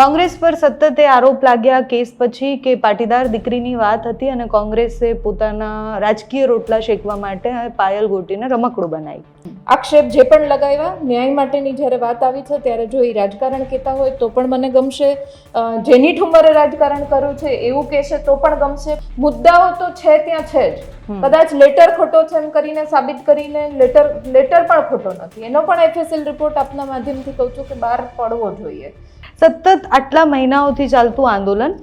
કોંગ્રેસ પર સતત એ આરોપ લાગ્યા કેસ પછી કે પાટીદાર દીકરીની વાત હતી અને કોંગ્રેસે પોતાના રાજકીય રોટલા શેકવા માટે પાયલ ગોટીને રમકડું બનાવી. આક્ષેપ જે પણ લગાવ્યા ન્યાય માટેની જ્યારે વાત આવી છે ત્યારે જો એ રાજકારણ કહેતા હોય તો પણ મને ગમશે. જેની ઠુમરે રાજકારણ કર્યું છે એવું કહેશે તો પણ ગમશે. મુદ્દાઓ તો છે ત્યાં છે જ. કદાચ લેટર ખોટો છે એમ કરીને સાબિત કરીને લેટર લેટર પણ ખોટો નથી. એનો પણ એફએસએલ રિપોર્ટ આપના માધ્યમથી કહું છું કે બહાર પડવો જોઈએ. સતત આટલા મહિનાઓથી ચાલતું આંદોલન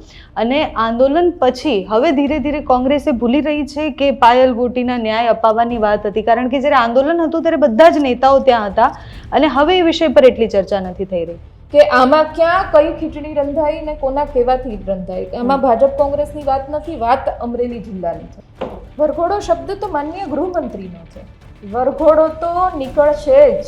અને આંદોલન પછી હવે ધીરે ધીરે કોંગ્રેસે ભૂલી રહી છે કે પાયલ ગોટીના ન્યાય અપાવવાની વાત હતી. કારણ કે જ્યારે આંદોલન હતું ત્યારે બધા જ નેતાઓ ત્યાં હતા અને હવે એ વિષય પર એટલી ચર્ચા નથી થઈ રહી. કે આમાં ક્યાં કઈ ખીચડી રંધાઈ ને કોના કહેવાથી રંધાઈ? આમાં ભાજપ કોંગ્રેસની વાત નથી, વાત અમરેલી જિલ્લાની છે. વરઘોડો શબ્દ તો માનનીય ગૃહમંત્રીનો છે. વરઘોડો તો નીકળશે જ,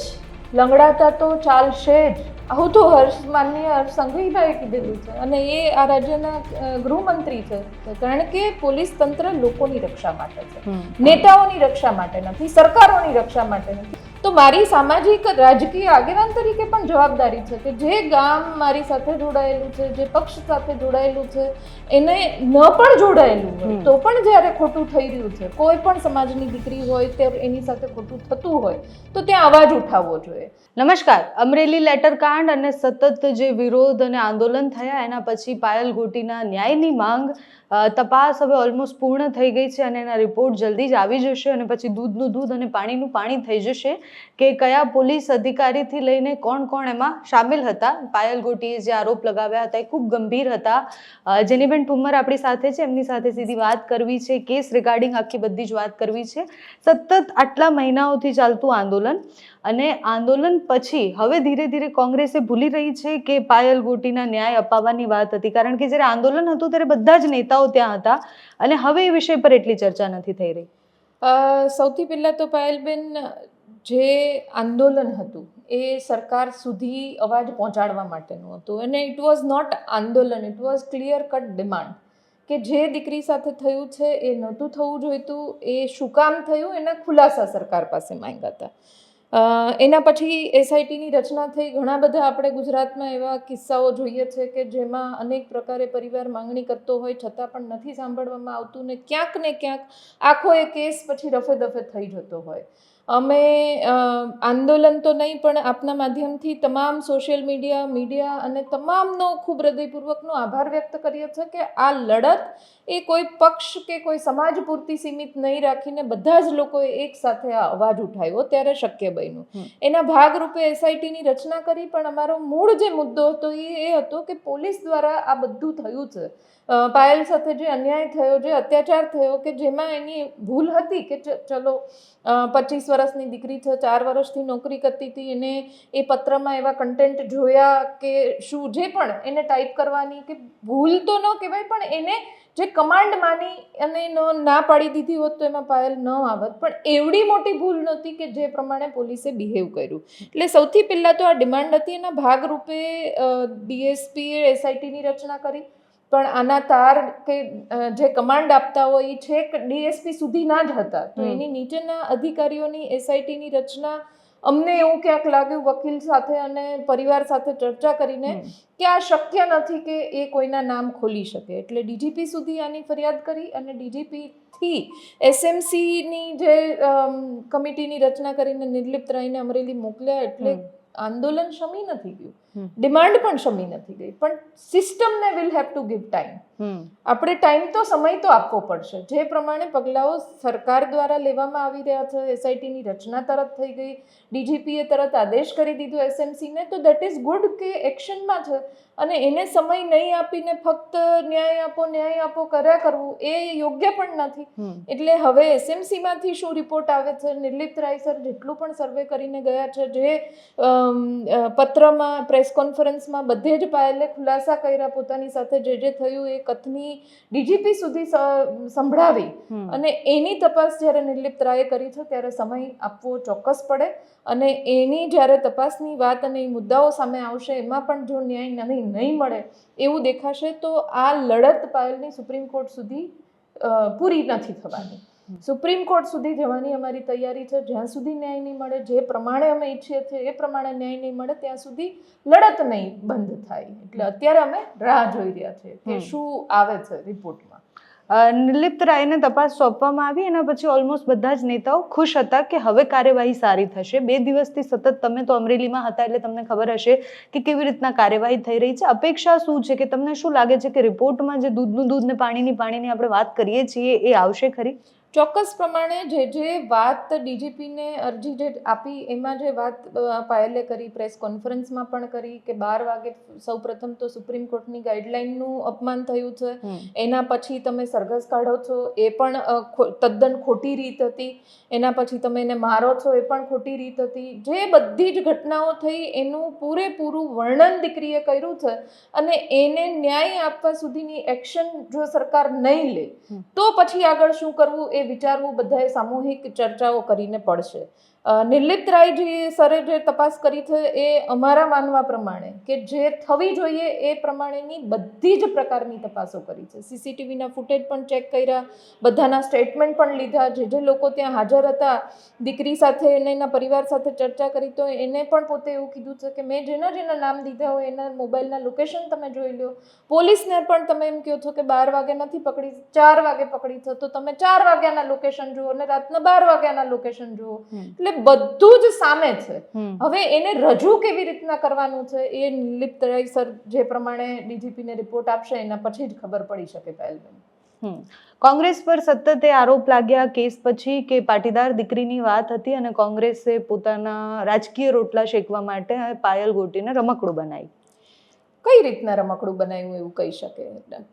લંગડાતા તો ચાલશે જ. આવું તો હર્ષ માનનીય હર્ષ સંઘવીભાઈએ કીધેલું છે અને એ આ રાજ્યના ગૃહમંત્રી છે. કારણ કે પોલીસ તંત્ર લોકોની રક્ષા માટે છે. નેતાઓની રક્ષા માટે નથી સરકારોની રક્ષા માટે નથી. તો મારી સામાજિક રાજકીય આગેવાન તરીકે પણ જવાબદારી છે કે જે ગામ મારી સાથે જોડાયેલું છે જે પક્ષ સાથે જોડાયેલું છે એને ન પણ જોડાયેલું હોય તો પણ જ્યારે ખોટું થઈ રહ્યું છે કોઈ પણ સમાજની દીકરી હોય તે એની સાથે ખોટું થતું હોય તો ત્યાં અવાજ ઉઠાવવો જોઈએ. નમસ્કાર. અમરેલી લેટર કાંડ અને સતત જે વિરોધ અને આંદોલન થયા એના પછી પાયલ ગોટીના ન્યાયની માંગ તપાસ હવે ઓલમોસ્ટ પૂર્ણ થઈ ગઈ છે અને એના રિપોર્ટ જલ્દી જ આવી જશે અને પછી દૂધનું દૂધ અને પાણીનું પાણી થઈ જશે કે કયા પોલીસ અધિકારીથી લઈને કોણ કોણ એમાં સામેલ હતા. પાયલ ગોટીએ જે આરોપ લગાવ્યા હતા એ ખૂબ ગંભીર હતા. જેની જેનીબેન ઠુમ્મર આપણી સાથે છે, એમની સાથે સીધી વાત કરવી છે, કેસ રિગાર્ડિંગ આખી બધી જ વાત કરવી છે. સતત આટલા મહિનાઓથી ચાલતું આંદોલન અને આંદોલન પછી હવે ધીરે ધીરે કોંગ્રેસે ભૂલી રહી છે કે પાયલ ગોટીના ન્યાય અપાવવાની વાત હતી. કારણ કે જ્યારે આંદોલન હતું ત્યારે બધા જ નેતાઓ ત્યાં હતા. અને હવે એ વિષય પર એટલી ચર્ચા નથી થઈ રહી. સૌથી પહેલાં તો પાયલબેન, જે આંદોલન હતું, એ સરકાર સુધી અવાજ પહોંચાડવા માટેનું હતું. અને ઇટ વોઝ નોટ આંદોલન it was clear cut demand કે જે દીકરી સાથે થયું છે એ નહોતું થવું જોઈતું, એ શું કામ થયું, એના ખુલાસા સરકાર પાસે માંગ્યા હતા. એના પછી એસઆઈટીની રચના થઈ. ઘણા બધા આપણે ગુજરાતમાં એવા કિસ્સાઓ જોઈએ છે કે જેમાં અનેક પ્રકારે પરિવાર માંગણી કરતો હોય, છતાં પણ નથી સાંભળવામાં આવતું ને ક્યાંક ને ક્યાંક આખો એ કેસ પછી રફે દફે થઈ જતો હોય. અમે આંદોલન તો નહીં પણ આપના માધ્યમથી તમામ સોશિયલ મીડિયા મીડિયા અને તમામનો ખૂબ હૃદયપૂર્વકનો આભાર વ્યક્ત કરીએ છીએ કે આ લડત એ કોઈ પક્ષ કે કોઈ સમાજ પૂરતી સીમિત નહીં રાખીને બધા જ લોકોએ એક સાથે આ અવાજ ઉઠાવ્યો ત્યારે શક્ય બન્યું. એના ભાગરૂપે એસઆઈટીની રચના કરી પણ અમારો મૂળ જે મુદ્દો હતો એ એ હતો કે પોલીસ દ્વારા આ બધું થયું છે. પાયલ સાથે જે અન્યાય થયો, જે અત્યાચાર થયો, કે જેમાં એની ભૂલ હતી કે ચલો પચીસ વર્ષની દીકરી છે, ચાર વર્ષથી નોકરી કરતી હતી, એને એ પત્રમાં એવા કન્ટેન્ટ જોયા કે શું, જે પણ એને ટાઈપ કરવાની કે ભૂલ તો ન કહેવાય, પણ એને જે કમાન્ડ માની અને એનો ના પાડી દીધી હોત તો એમાં પાયલ ન આવત. પણ એવડી મોટી ભૂલ નહોતી કે જે પ્રમાણે પોલીસે બિહેવ કર્યું. એટલે સૌથી પહેલાં તો આ ડિમાન્ડ હતી, એના ભાગરૂપે ડીએસપીએ એસઆઈટીની રચના કરી. પણ આના તાર કે જે કમાન્ડ આપતા હોય એ છેક ડીએસપી સુધી ના જ હતા. તો એની નીચેના અધિકારીઓની એસઆઈટીની રચના અમને એવું ક્યાંક લાગ્યું વકીલ સાથે અને પરિવાર સાથે ચર્ચા કરીને કે આ શક્ય નથી કે એ કોઈના નામ ખોલી શકે. એટલે ડીજીપી સુધી આની ફરિયાદ કરી અને ડીજીપીથી એસએમસીની જે કમિટીની રચના કરીને નિર્લિપ્ત રહીને અમરેલી મોકલ્યા એટલે આંદોલન શમી નથી ગયું. ડિમાન્ડ પણ શમી નથી ગઈ. પણ સિસ્ટમને will have to give time આપણે ટાઈમ તો સમય તો આપવો પડશે. જે પ્રમાણે પગલાઓ સરકાર દ્વારા લેવામાં આવી રહ્યા છે એસઆઈટીની રચના તરત થઈ ગઈ ડીજીપીએ તરત આદેશ કરી દીધો એસએમસીને તો દેટ ઇઝ ગુડ કે એક્શનમાં છે. અને એને સમય નહીં આપીને ફક્ત ન્યાય આપો ન્યાય આપો કર્યા કરવું એ યોગ્ય પણ નથી. એટલે હવે એસએમસીમાંથી શું રિપોર્ટ આવે છે? નિર્લિપ્ત રાય સર જેટલું પણ સર્વે કરીને ગયા છે જે પત્રમાં પ્રેસ કોન્ફરન્સમાં બધે જ પાયલે ખુલાસા કર્યા પોતાની સાથે જે જે થયું એ કથની ડીજીપી સુધી સંભળાવી. અને એની તપાસ જ્યારે નિર્લિપ્ત રાયે કરી છે ત્યારે સમય આપવો ચોક્કસ પડે. અને એની જ્યારે તપાસની વાત અને એ મુદ્દાઓ સામે આવશે એમાં પણ જો ન્યાય નહીં નહીં મળે એવું દેખાશે તો આ લડત પાયલની સુપ્રીમ કોર્ટ સુધી પૂરી નથી થવાની. સુપ્રીમ કોર્ટ સુધી જવાની અમારી તૈયારી છે. જ્યાં સુધી ન્યાય નહીં મળે જે પ્રમાણે અમે ઈચ્છીએ છીએ એ પ્રમાણે ન્યાય નહીં મળે ત્યાં સુધી લડત નહીં બંધ થાય. એટલે અત્યારે અમે રાહ જોઈ રહ્યા છીએ કે શું આવે છે રિપોર્ટમાં. નિર્લિપ્ત રાયને તપાસ સોંપવામાં આવી. એના પછી ઓલમોસ્ટ બધા જ નેતાઓ ખુશ હતા કે હવે કાર્યવાહી સારી થશે. બે દિવસથી સતત તમે તો અમરેલીમાં હતા એટલે તમને ખબર હશે કે કેવી રીતના કાર્યવાહી થઈ રહી છે. અપેક્ષા શું છે કે તમને શું લાગે છે કે રિપોર્ટમાં જે દૂધનું દૂધ ને પાણીની પાણીની આપણે વાત કરીએ છીએ એ આવશે ખરી? ચોક્કસ પ્રમાણે જે જે વાત ડીજીપીને અરજી જે આપી એમાં જે વાત પાયલે કરી પ્રેસ કોન્ફરન્સમાં પણ કરી કે બાર વાગે સૌ પ્રથમ તો સુપ્રીમ કોર્ટની ગાઈડલાઇનનું અપમાન થયું છે. એના પછી તમે સરઘસ કાઢો છો એ પણ તદ્દન ખોટી રીત હતી. એના પછી તમે એને મારો છો એ પણ ખોટી રીત હતી. જે બધી જ ઘટનાઓ થઈ એનું પૂરેપૂરું વર્ણન દીકરીએ કર્યું છે અને એને ન્યાય આપવા સુધીની એક્શન જો સરકાર નહીં લે તો પછી આગળ શું કરવું વિચારવું બધાએ સામૂહિક ચર્ચાઓ કરીને પડશે. નિર્લિપ્ત રાયજી સરે જે તપાસ કરી છે એ અમારા માનવા પ્રમાણે કે જે થવી જોઈએ એ પ્રમાણેની બધી જ પ્રકારની તપાસો કરી છે. સીસીટીવીના ફૂટેજ પણ ચેક કર્યા બધાના સ્ટેટમેન્ટ પણ લીધા જે જે લોકો ત્યાં હાજર હતા દીકરી સાથે અને એના પરિવાર સાથે ચર્ચા કરી તો એને પણ પોતે એવું કીધું છે કે મેં જેના જેના નામ દીધા હોય એના મોબાઈલના લોકેશન તમે જોઈ લો. પોલીસને પણ તમે એમ કહો છો કે બાર વાગે નથી પકડી ચાર વાગે પકડી છે તો તમે ચાર વાગ્યાના લોકેશન જુઓ અને રાતના બાર વાગ્યાના લોકેશન જુઓ. એટલે બધું જ સામે છે. હવે એને રજૂ કેવી રીતના કરવાનું છે એ નિલિપ્ત રાય સર જે પ્રમાણે ડીજીપીને રિપોર્ટ આપશે એના પછી જ ખબર પડી શકે પહેલબેન. કોંગ્રેસ પર સતત એ આરોપ લાગ્યા કેસ પછી કે પાટીદાર દીકરીની વાત હતી અને કોંગ્રેસે પોતાના રાજકીય રોટલા શેકવા માટે પાયલ ગોટીને રમકડું બનાવી. કઈ રીતના રમકડું બનાવ્યું એવું કહી શકે?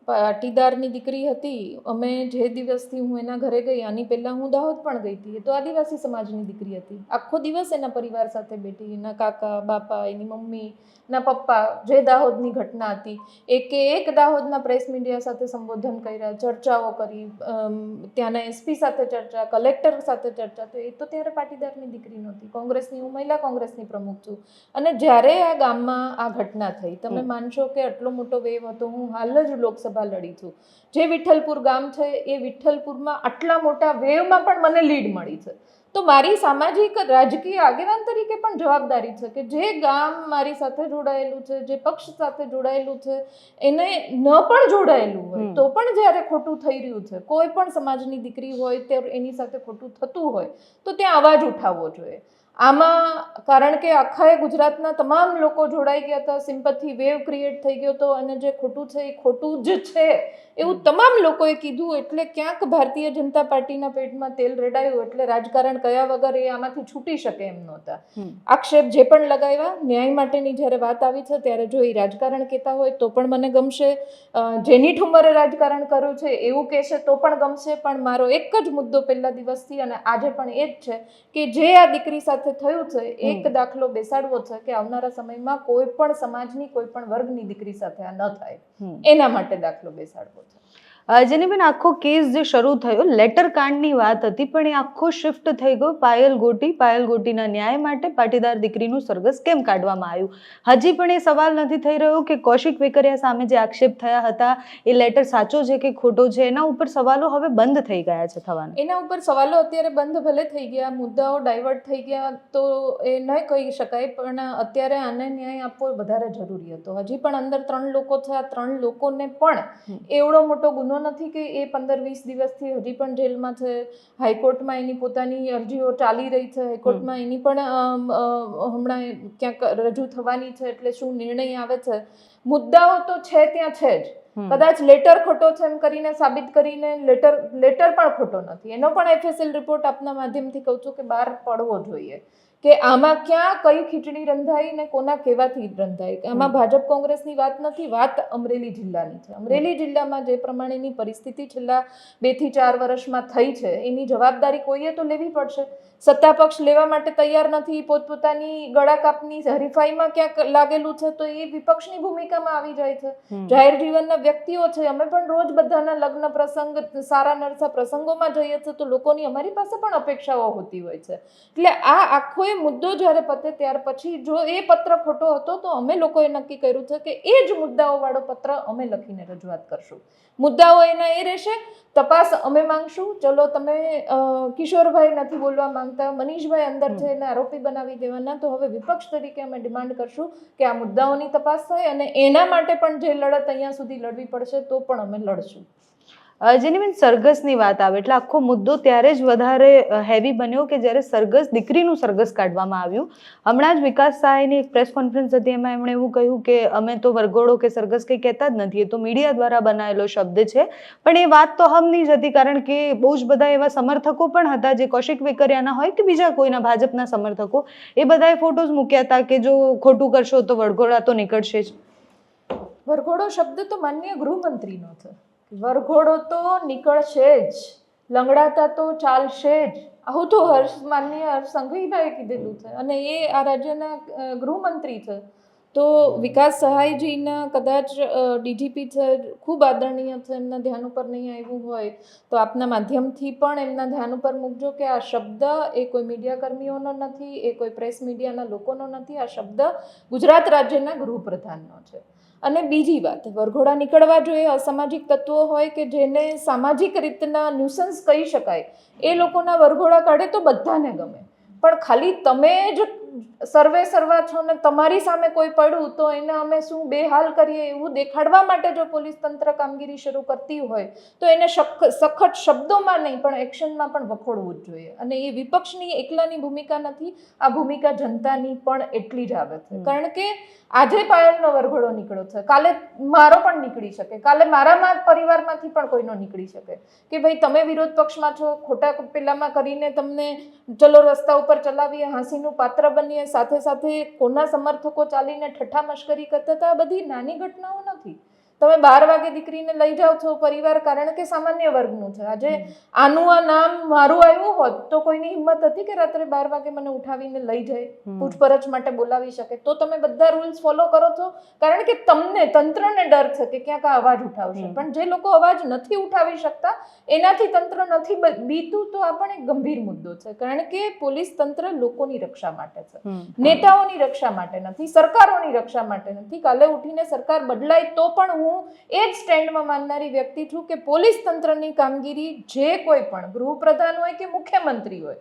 પાટીદારની દીકરી હતી, અમે જે દિવસથી હું એના ઘરે ગઈ, આની પહેલાં હું દાહોદ પણ ગઈ હતી. એ તો આદિવાસી સમાજની દીકરી હતી. આખો દિવસ એના પરિવાર સાથે બેઠી, એના કાકા, બાપા, એની મમ્મી ના પપ્પા જે દાહોદની ઘટના હતી. એકે એક દાહોદના પ્રેસ મીડિયા સાથે સંબોધન કર્યા ચર્ચાઓ કરી ત્યાંના એસપી સાથે ચર્ચા કલેક્ટર સાથે ચર્ચા. તો એ તો ત્યારે પાટીદારની દીકરી નહોતી. કોંગ્રેસની હું મહિલા કોંગ્રેસની પ્રમુખ છું. અને જ્યારે આ ગામમાં આ ઘટના થઈ તમે માનશો કે આટલો મોટો વેવ હતો હું હાલ જ લોકસભા લડી છું. જે વિઠ્ઠલપુર ગામ છે એ વિઠ્ઠલપુરમાં આટલા મોટા વેવમાં પણ મને લીડ મળી છે. તો મારી સામાજિક રાજકીય આગેવાન તરીકે પણ જવાબદારી છે કે જે ગામ મારી સાથે જોડાયેલું છે જે પક્ષ સાથે જોડાયેલું છે એને ન પણ જોડાયેલું હોય તો પણ જ્યારે ખોટું થઈ રહ્યું છે કોઈ પણ સમાજની દીકરી હોય તે એની સાથે ખોટું થતું હોય તો ત્યાં અવાજ ઉઠાવવો જોઈએ. આમાં કારણ કે આખા એ ગુજરાતના તમામ લોકો જોડાઈ ગયા હતા સિમ્પથી વેવ ક્રિએટ થઈ ગયો હતો અને જે ખોટું છે એ ખોટું જ છે. એવું તમામ લોકોએ કીધું એટલે ક્યાંક ભારતીય જનતા પાર્ટીના પેટમાં તેલ રેડાયું એટલે રાજકારણ કયા વગર એ આમાંથી છૂટી શકે એમ નહોતા. આક્ષેપ જે પણ લગાવ્યા ન્યાય માટેની જ્યારે વાત આવી છે ત્યારે જો એ રાજકારણ કહેતા હોય તો પણ મને ગમશે. જેની ઠુમરે રાજકારણ કર્યું છે એવું કહેશે તો પણ ગમશે પણ મારો એક જ મુદ્દો પહેલા દિવસથી અને આજે પણ એ જ છે કે જે આ દીકરી સાથે થયું છે એક દાખલો બેસાડવો છે કે આવનારા સમયમાં કોઈ પણ સમાજની કોઈ પણ વર્ગની દીકરી સાથે આ ન થાય. એના માટે દાખલો બેસાડવો જેનીબેન આખો કેસ જે શરૂ થયો લેટર કાંડની વાત હતી પણ એ આખો શિફ્ટ થઈ ગયો. પાયલ ગોટી પાયલ ગોટીના ન્યાય માટે પાટીદાર દીકરીનું સરઘસ કેમ કાઢવામાં આવ્યું? હજી પણ એ સવાલ નથી થઈ રહ્યો કે કૌશિક વેકરિયા સામે જે આક્ષેપ થયા હતા એ લેટર સાચો છે કે ખોટો છે એના ઉપર સવાલો હવે બંધ થઈ ગયા છે થવાના. એના ઉપર સવાલો અત્યારે બંધ ભલે થઈ ગયા મુદ્દાઓ ડાયવર્ટ થઈ ગયા તો એ ન કહી શકાય પણ અત્યારે આને ન્યાય આપવો વધારે જરૂરી હતો. હજી પણ અંદર ત્રણ લોકો થયા ત્રણ લોકોને પણ. એવડો મોટો ગુનો નથી કે એ પંદર વીસ દિવસથી હજી પણ જેલમાં છે. હાઈકોર્ટમાં એની પોતાની અરજીઓ ચાલી રહી છે. હાઈકોર્ટમાં એની પણ હમણાં ક્યાંક રજૂ થવાની છે એટલે શું નિર્ણય આવે છે? મુદ્દાઓ તો છે ત્યાં છે જ. કદાચ લેટર ખોટો છે એમ કરીને સાબિત કરીને લેટર લેટર પણ ખોટો નથી. એનો પણ એફએસએલ રિપોર્ટ આપના માધ્યમથી કહું છું કે બહાર પડવો જોઈએ. કે આમાં ક્યાં કઈ ખીચડી રંધાઈ ને કોના કેવાથી રંધાઈ? આમાં ભાજપ કોંગ્રેસની વાત નથી વાત અમરેલી જિલ્લાની છે. અમરેલી જિલ્લામાં જે પ્રમાણેની પરિસ્થિતિ છેલ્લા બેથી ચાર વર્ષમાં થઈ છે એની જવાબદારી કોઈએ તો લેવી પડશે? સત્તા પક્ષ લેવા માટે તૈયાર નથી પોતપોતાની ગળા કાપની હરીફાઈમાં ક્યાંક લાગેલું છે તો એ વિપક્ષની ભૂમિકામાં આવી જાય છે. જાહેર જીવનના વ્યક્તિઓ છે અમે પણ રોજ બધાના લગ્ન પ્રસંગ સારા નરસા પ્રસંગોમાં જઈએ છીએ તો લોકોની અમારી પાસે પણ અપેક્ષાઓ હોતી હોય છે. એટલે આ આખો એ મુદ્દો જ્યારે પતે ત્યાર પછી જો એ પત્ર ખોટો હતો તો અમે લોકોએ નક્કી કર્યું છે કે એ જ મુદ્દાઓવાળો પત્ર અમે લખીને રજૂઆત કરશું. મુદ્દાઓ એના એ રહેશે તપાસ અમે માંગશું. ચલો તમે કિશોરભાઈ નથી બોલવા માંગતા મનીષભાઈ અંદર છે એને આરોપી બનાવી દેવાના તો હવે વિપક્ષ તરીકે અમે ડિમાન્ડ કરશું કે આ મુદ્દાઓની તપાસ થાય અને એના માટે પણ જે લડત અહીંયા સુધી લડવી પડશે તો પણ અમે લડશું. જેની બેન સરઘસની વાત આવે. એટલે આખો મુદ્દો ત્યારે જ વધારે હેવી બન્યો કે જ્યારે સરઘસ, દીકરીનું સરગસ કાઢવામાં આવ્યું. હમણાં જ વિકાસ સહાયની એક પ્રેસ કોન્ફરન્સ હતી, એમાં એમણે એવું કહ્યું કે અમે તો વરઘોડો કે સરગસ કંઈ કહેતા જ નથી. એ તો મીડિયા દ્વારા બનાવેલો શબ્દ છે. પણ એ વાત તો હમની જ હતી, કારણ કે બહુ જ બધા એવા સમર્થકો પણ હતા, જે કૌશિક વેકરિયાના હોય કે બીજા કોઈના, ભાજપના સમર્થકો, એ બધાએ ફોટોઝ મૂક્યા હતા કે જો ખોટું કરશો તો વરઘોડા તો નીકળશે જ. વરઘોડો શબ્દ તો માન્ય ગૃહમંત્રીનો છે. વરઘોડો તો નીકળશે જ, લંગડાતા તો ચાલશે જ. આવું તો હર્ષ માન્ય હર્ષ સંઘવીભાઈએ કીધેલું છે અને એ આ રાજ્યના ગૃહમંત્રી છે. તો વિકાસ સહાયજીના કદાચ ડીજીપી છે, ખૂબ આદરણીય છે, એમના ધ્યાન ઉપર નહીં આવ્યું હોય, તો આપના માધ્યમથી પણ એમના ધ્યાન ઉપર મૂકજો કે આ શબ્દ એ કોઈ મીડિયાકર્મીઓનો નથી, એ કોઈ પ્રેસ મીડિયાના લોકોનો નથી, આ શબ્દ ગુજરાત રાજ્યના ગૃહપ્રધાનનો છે. અને બીજી વાત, વરઘોડા નીકળવા જોઈએ, અસામાજિક તત્વો હોય કે જેને સામાજિક રીતના ન્યુસન્સ કહી શકાય, એ લોકોના વરઘોડા કાઢે તો બધાને ગમે. પણ ખાલી તમે જ સર્વે સર્વા છો ને તમારી સામે કોઈ પડ્યું તો એને અમે શું બેહાલ કરીએ એવું દેખાડવા માટે જો પોલીસ તંત્ર કામગીરી શરૂ કરતી હોય તો એને સખત શબ્દોમાં નહીં પણ એક્શનમાં પણ વખોડવું જ જોઈએ. અને એ વિપક્ષની એકલાની ભૂમિકા નથી આ ભૂમિકા જનતાની પણ એટલી જ આવે છે. કારણ કે આજે પાયલનો વરઘોડો નીકળ્યો છે. કાલે મારો પણ નીકળી શકે. કાલે મારામાં પરિવારમાંથી પણ કોઈનો નીકળી શકે. કે ભાઈ તમે વિરોધ પક્ષમાં છો ખોટા પેલામાં કરીને તમને ચલો રસ્તા ઉપર ચલાવીએ હાંસીનું પાત્ર બનીએ સાથે સાથે કોના સમર્થકો ચાલીને ઠઠ્ઠા મશ્કરી કરતા હતા? આ બધી નાની ઘટનાઓ નથી. તમે બાર વાગે દીકરીને લઈ જાઓ છો પરિવાર કારણ કે સામાન્ય વર્ગનું છે. આજે આનું આ નામ મારું આવ્યું હોત તો કોઈની હિંમત હતી કે રાત્રે બાર વાગે મને ઉઠાવીને લઈ જાય પૂછપરછ માટે બોલાવી શકે? તો તમે બધા રૂલ્સ ફોલો કરો છો કારણ કે તમને તંત્રને ડર છે કે ક્યાંક આ અવાજ ઉઠાવશે. પણ જે લોકો અવાજ નથી ઉઠાવી શકતા એનાથી તંત્ર નથી બીતું તો આ પણ એક ગંભીર મુદ્દો છે. કારણ કે પોલીસ તંત્ર લોકોની રક્ષા માટે છે. નેતાઓની રક્ષા માટે નથી સરકારોની રક્ષા માટે નથી. કાલે ઉઠીને સરકાર બદલાય તો પણ હું એ જ સ્ટેન્ડમાં માનનારી વ્યક્તિ છું કે પોલીસ તંત્રની કામગીરી જે કોઈ પણ ગૃહપ્રધાન હોય કે મુખ્યમંત્રી હોય.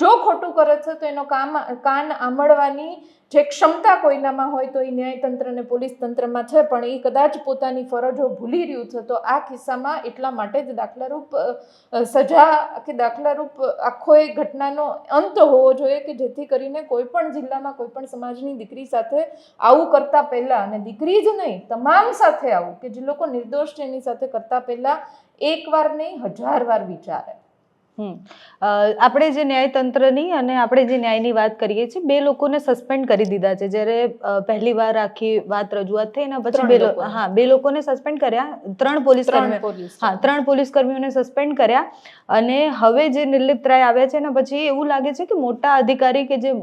જો ખોટું કરે છે, તો એનો કામ, કાન આંબળવાની જે ક્ષમતા કોઈનામાં હોય તો એ ન્યાયતંત્ર અને પોલીસ તંત્રમાં છે, પણ એ કદાચ પોતાની ફરજો ભૂલી રહ્યું છે, તો આ કિસ્સામાં એટલા માટે જ દાખલારૂપ સજા કે દાખલારૂપ આખો એ ઘટનાનો અંત હોવો જોઈએ કે જેથી કરીને કોઈ પણ જિલ્લામાં કોઈ પણ સમાજની દીકરી સાથે આવું કરતા પહેલાં અને દીકરી જ નહીં, તમામ સાથે આવું કે જે લોકો નિર્દોષ છે, એની સાથે કરતા પહેલાં એકવાર નહીં, હજાર વાર વિચારે. આપણે જે ન્યાયતંત્રની અને આપણે જે ન્યાયની વાત કરીએ છીએ બે લોકોને સસ્પેન્ડ કરી દીધા છે. જ્યારે પહેલી વાર આખી વાત રજૂઆત થઈ એના પછી બે હા બે લોકોને સસ્પેન્ડ કર્યા. ત્રણ પોલીસ હા ત્રણ પોલીસ કર્મીઓને સસ્પેન્ડ કર્યા. અને હવે જે નિર્લિપ્ત રાય આવ્યા છે એના પછી એવું લાગે છે કે મોટા અધિકારી કે જે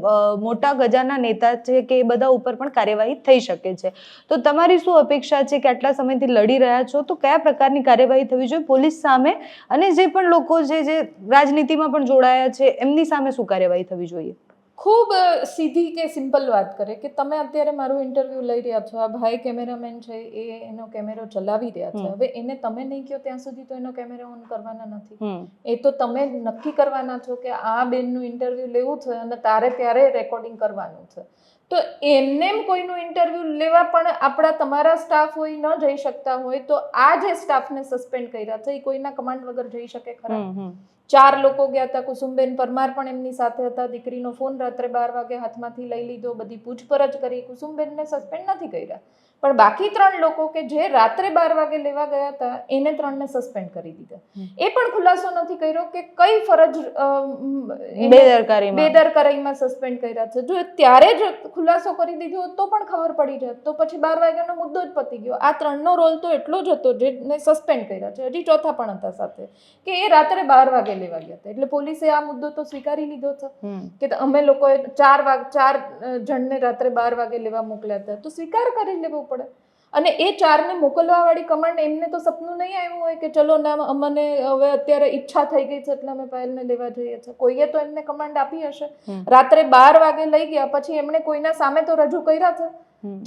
મોટા ગજાના નેતા છે કે એ બધા ઉપર પણ કાર્યવાહી થઈ શકે છે. તો તમારી શું અપેક્ષા છે કે આટલા સમયથી લડી રહ્યા છો? તો કયા પ્રકારની કાર્યવાહી થવી જોઈએ? પોલીસ સામે અને જે પણ લોકો છે જે રાજનીતિમાં પણ જોડાયા છે એમની સામે શું કાર્યવાહી થવી જોઈએ? ખૂબ સીધી કે સિમ્પલ વાત કરે કે તમે અત્યારે મારું ઇન્ટરવ્યૂ લઈ રહ્યા છો આ ભાઈ કેમેરામેન છે એ એનો કેમેરો ચલાવી રહ્યા છે. હવે એને તમે નહીં કહો ત્યાં સુધી તો એનો કેમેરો ઓન કરવાના નથી. એ તો તમે નક્કી કરવાના છો કે આ બેનનું ઇન્ટરવ્યૂ લેવું છે અને તારે ત્યારે રેકોર્ડિંગ કરવાનું છે. તો એમને કોઈનું ઇન્ટરવ્યૂ લેવા પણ આપણા તમારા સ્ટાફ હોય ન જઈ શકતા હોય તો આ જે સ્ટાફને સસ્પેન્ડ કર્યા છે એ કોઈના કમાન્ડ વગર જઈ શકે ખરા? ચાર લોકો ગયા હતા, કુસુમબેન પરમાર પણ એમની સાથે હતા, દીકરીનો ફોન રાત્રે બાર વાગે હાથમાંથી લઈ લીધો, બધી પૂછપરછ કરી. કુસુમબેનને સસ્પેન્ડ નથી કર્યા. પણ બાકી ત્રણ લોકો કે જે રાત્રે બાર વાગે લેવા ગયા હતા એને ત્રણને સસ્પેન્ડ કરી દીધા. એ પણ ખુલાસો નથી કર્યો કે કઈ ફરજ બેદરકારીમાં. બેદરકારીમાં સસ્પેન્ડ કર્યા છે. જો ત્યારે જ ખુલાસો કરી દીધો તો પણ ખબર પડી જાત. તો પછી બાર વાગ્યાનો મુદ્દો જ પતી ગયો. આ ત્રણનો રોલ તો એટલો જ હતો જેને સસ્પેન્ડ કર્યા છે. હજી ચોથા પણ હતા સાથે. કે એ રાત્રે બાર વાગે લેવા ગયા હતા. એટલે પોલીસે આ મુદ્દો તો સ્વીકારી લીધો છે. કે અમે લોકોએ ચાર વાગ ચાર જણને રાત્રે બાર વાગે લેવા મોકલ્યા હતા. તો સ્વીકાર કરી લેવો પડે. અને એ ચારને મોકલવાવાળી કમાન્ડ એમને તો સપનું નહીં આવ્યું હોય કે ચલો ના અમને હવે અત્યારે ઈચ્છા થઈ ગઈ છે એટલે અમે પાયલને લેવા જઈએ છીએ. કોઈએ તો એમને કમાન્ડ આપી હશે. રાત્રે બાર વાગે લઈ ગયા પછી એમણે કોઈના સામે તો રજૂ કર્યા છે.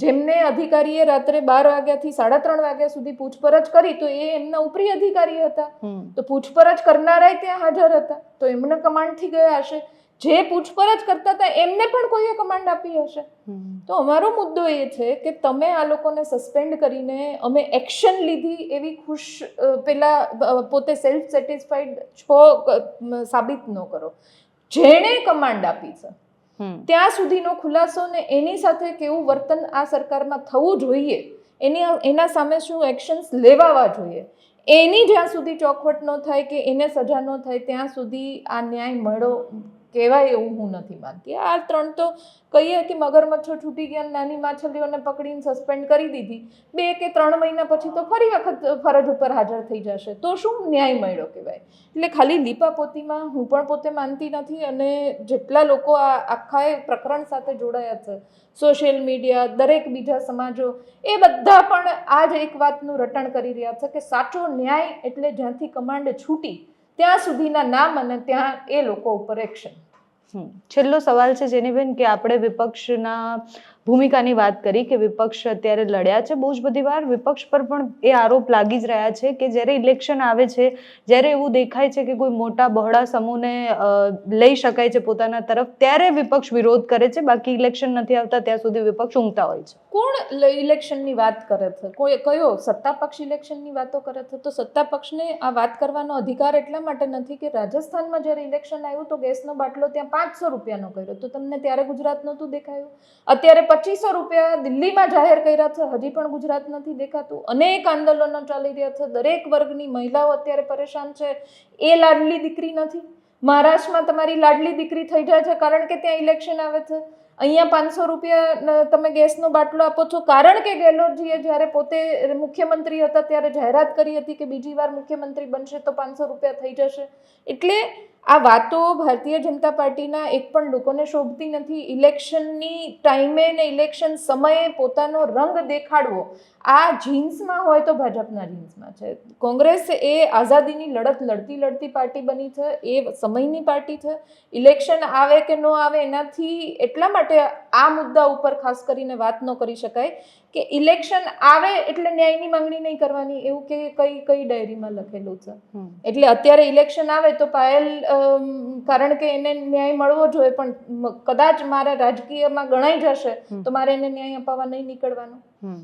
જેમને અધિકારીએ રાત્રે બાર વાગ્યાથી સાડા ત્રણ વાગ્યા સુધી પૂછપરછ કરી તો એ એમના ઉપરી અધિકારી હતા. તો પૂછપરછ કરનારાય ત્યાં હાજર હતા. તો એમને કમાન્ડથી ગયા હશે. જે પૂછપરછ કરતા હતા એમને પણ કોઈએ કમાન્ડ આપી હશે? તો અમારો મુદ્દો એ છે કે તમે આ લોકોને સસ્પેન્ડ કરીને અમે એક્શન લીધી એવી ખુશ પેલા પોતે સેલ્ફ સેટિસ્ફાઈડ છો સાબિત ન કરો. જેણે કમાન્ડ આપી છે ત્યાં સુધીનો ખુલાસો ને એની સાથે કેવું વર્તન આ સરકારમાં થવું જોઈએ એની એના સામે શું એક્શન્સ લેવાવા જોઈએ એની જ્યાં સુધી ચોખવટ ન થાય કે એને સજા ન થાય ત્યાં સુધી આ ન્યાય મળો કહેવાય એવું હું નથી માનતી. આ ત્રણ તો કહીએ કે મગરમચ્છો છૂટી ગયા નાની માછલીઓને પકડીને સસ્પેન્ડ કરી દીધી. બે કે ત્રણ મહિના પછી તો ફરી વખત ફરજ ઉપર હાજર થઈ જશે. તો શું ન્યાય મળ્યો કહેવાય? એટલે ખાલી લીપાપોતીમાં હું પણ પોતે માનતી નથી અને જેટલા લોકો આ આખા એ પ્રકરણ સાથે જોડાયા છે સોશિયલ મીડિયા દરેક બીજા સમાજો, એ બધા પણ આ જ એક વાતનું રટણ કરી રહ્યા છે કે સાચો ન્યાય એટલે જ્યાંથી કમાન્ડ છૂટી ત્યાં સુધીના નામ અને ત્યાં એ લોકો ઉપર એક્શન. છેલ્લો સવાલ છે જેની બેન, કે આપણે વિપક્ષના ભૂમિકાની વાત કરી કે વિપક્ષ અત્યારે લડ્યા છે બહુ જ બધી વાર. વિપક્ષ પર પણ એ આરોપ લાગી જ રહ્યા છે કે જ્યારે ઇલેક્શન આવે છે, જ્યારે એવું દેખાય છે કે કોઈ મોટા બહોળા સમૂહને લઈ શકાય છે પોતાના તરફ, ત્યારે વિપક્ષ વિરોધ કરે છે. બાકી ઇલેક્શન નથી આવતા, ત્યાં સુધી વિપક્ષ ઊંઘતા હોય છે. કોણ ઇલેક્શનની વાત કરે છે? કોઈ, કયો સત્તા પક્ષ ઇલેક્શનની વાતો કરે છે? તો સત્તા પક્ષને આ વાત કરવાનો અધિકાર એટલા માટે નથી કે રાજસ્થાનમાં જ્યારે ઇલેક્શન આવ્યું તો ગેસનો બાટલો ત્યાં પાંચસો રૂપિયાનો કર્યો. તો તમને ત્યારે ગુજરાત નહોતું દેખાયું? અત્યારે પચીસો રૂપિયા દિલ્હીમાં જાહેર કર્યા છે. હજી પણ ગુજરાત નથી દેખાતું. અનેક આંદોલનો ચાલી રહ્યા છે. દરેક વર્ગની મહિલાઓ અત્યારે પરેશાન છે. એ લાડલી દીકરી નથી. મહારાષ્ટ્રમાં તમારી લાડલી દીકરી થઈ જાય છે કારણ કે ત્યાં ઇલેક્શન આવે છે. અહીંયા પાંચસો રૂપિયા તમે ગેસનો બાટલો આપો છો. કારણ કે ગેહલોતજીએ જ્યારે પોતે મુખ્યમંત્રી હતા ત્યારે જાહેરાત કરી હતી કે બીજી વાર મુખ્યમંત્રી બનશે તો પાંચસો રૂપિયા થઈ જશે. એટલે આ વાતો ભારતીય જનતા પાર્ટીના એક પણ લોકોને શોભતી નથી. ઇલેક્શનની ટાઈમે ને ઇલેક્શન સમયે પોતાનો રંગ દેખાડવો આ જીન્સમાં હોય તો ભાજપના જીન્સમાં છે. કોંગ્રેસ એ આઝાદીની લડત લડતી લડતી પાર્ટી બની છે એ સમયની પાર્ટી છે. ઇલેક્શન આવે કે ન આવે એનાથી એટલા માટે આ મુદ્દા ઉપર ખાસ કરીને વાત ન કરી શકાય કે ઇલેક્શન આવે એટલે ન્યાયની માંગણી નહીં કરવાની એવું કે કઈ કઈ ડાયરીમાં લખેલું છે. એટલે અત્યારે ઇલેક્શન આવે તો પાયલ કારણ કે એને ન્યાય મળવો જોઈએ પણ કદાચ મારા રાજકીયમાં ગણાઈ જશે તો મારે એને ન્યાય અપાવવા નહીં નીકળવાનું.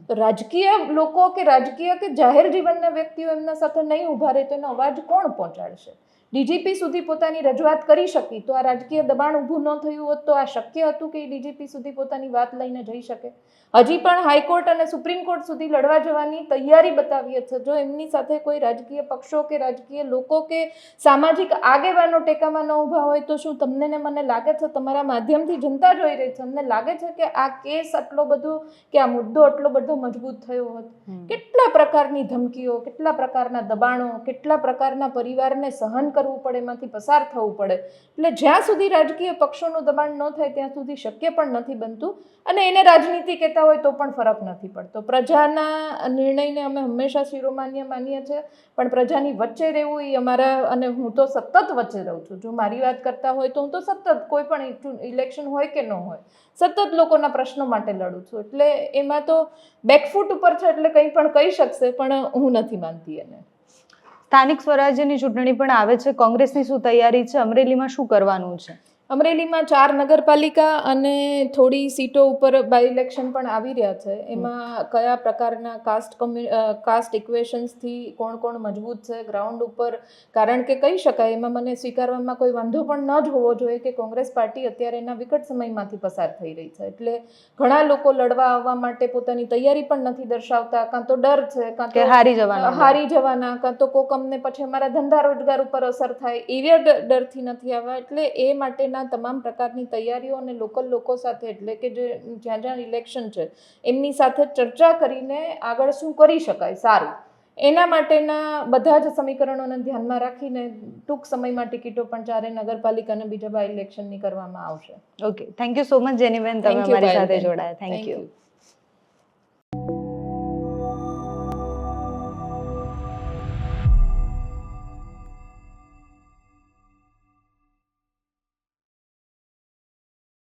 તો રાજકીય લોકો કે રાજકીય કે જાહેર જીવનના વ્યક્તિઓ એમના સાથે નહીં ઊભા રહે તો એનો અવાજ કોણ પહોંચાડશે? ડીજીપી સુધી પોતાની રજૂઆત કરી શકી તો આ રાજકીય દબાણ ઊભું ન થયું હોત તો આ શક્ય હતું કે ડીજીપી સુધી પોતાની વાત લઈને જઈ શકે? હજી પણ હાઈકોર્ટ અને સુપ્રીમ કોર્ટ સુધી લડવા જવાની તૈયારી બતાવીએ છે. જો એમની સાથે કોઈ રાજકીય પક્ષો કે રાજકીય લોકો કે સામાજિક આગેવાનો ટેકામાં ન ઊભા હોય તો શું તમને ને મને લાગે છે? તમારા માધ્યમથી જનતા જોઈ રહી છે. અમને લાગે છે કે આ કેસ આટલો બધો કે આ મુદ્દો આટલો બધો મજબૂત થયો હોત. કેટલા પ્રકારની ધમકીઓ કેટલા પ્રકારના દબાણો કેટલા પ્રકારના પરિવારને સહન કરવું પડે, એમાંથી પસાર થવું પડે. એટલે જ્યાં સુધી રાજકીય પક્ષોનું દબાણ ન થાય, ત્યાં સુધી શક્ય પણ નથી બનતું. અને એને રાજનીતિ કહેતા હોય તો પણ ફરક નથી પડતો. પ્રજાના નિર્ણયને અમે હંમેશા શિરોમાન્ય માનીએ છીએ, પણ પ્રજાની વચ્ચે રહેવું એ અમારા, અને હું તો સતત વચ્ચે રહું છું. જો મારી વાત કરતા હોય તો હું તો સતત, કોઈ પણ ઇલેક્શન હોય કે ન હોય, સતત લોકોના પ્રશ્નો માટે લડું છું. એટલે એમાં તો બેકફૂટ ઉપર છે એટલે કંઈ પણ કહી શકશે, પણ હું નથી માનતી એને. સ્થાનિક સ્વરાજ્યની ચૂંટણી પણ આવે છે. કોંગ્રેસની શું તૈયારી છે? અમરેલીમાં શું કરવાનું છે? અમરેલીમાં ચાર નગરપાલિકા અને થોડી સીટો ઉપર બાય ઇલેક્શન પણ આવી રહ્યા છે. એમાં કયા પ્રકારના કાસ્ટ કમ્યુ કાસ્ટ ઇક્વેશન્સથી કોણ કોણ મજબૂત છે ગ્રાઉન્ડ ઉપર? કારણ કે કહી શકાય એમાં મને સ્વીકારવામાં કોઈ વાંધો પણ ન જ હોવો જોઈએ કે કોંગ્રેસ પાર્ટી અત્યારે એના વિકટ સમયમાંથી પસાર થઈ રહી છે. એટલે ઘણા લોકો લડવા આવવા માટે પોતાની તૈયારી પણ નથી દર્શાવતા. કાં તો ડર છે કાં તો હારી જવાના. હારી જવાના કાં તો કોક અમને પછી અમારા ધંધા રોજગાર ઉપર અસર થાય. એવા ડરથી નથી આવવા. એટલે એ માટેના તમામ પ્રકારની તૈયારીઓ અને લોકલ લોકો સાથે એટલે કે જે જ્યાં જ્યાં ઇલેક્શન છે એમની સાથે ચર્ચા કરીને આગળ શું કરી શકાય સારું એના માટેના બધા જ સમીકરણોને ધ્યાનમાં રાખીને ટૂંક સમયમાં ટિકિટો પણ ચારે નગરપાલિકા અને બીજા બાય ઇલેક્શનની કરવામાં આવશે okay thank you so much Geniben તમે અમારી સાથે. જોડાયા થેન્ક યુ.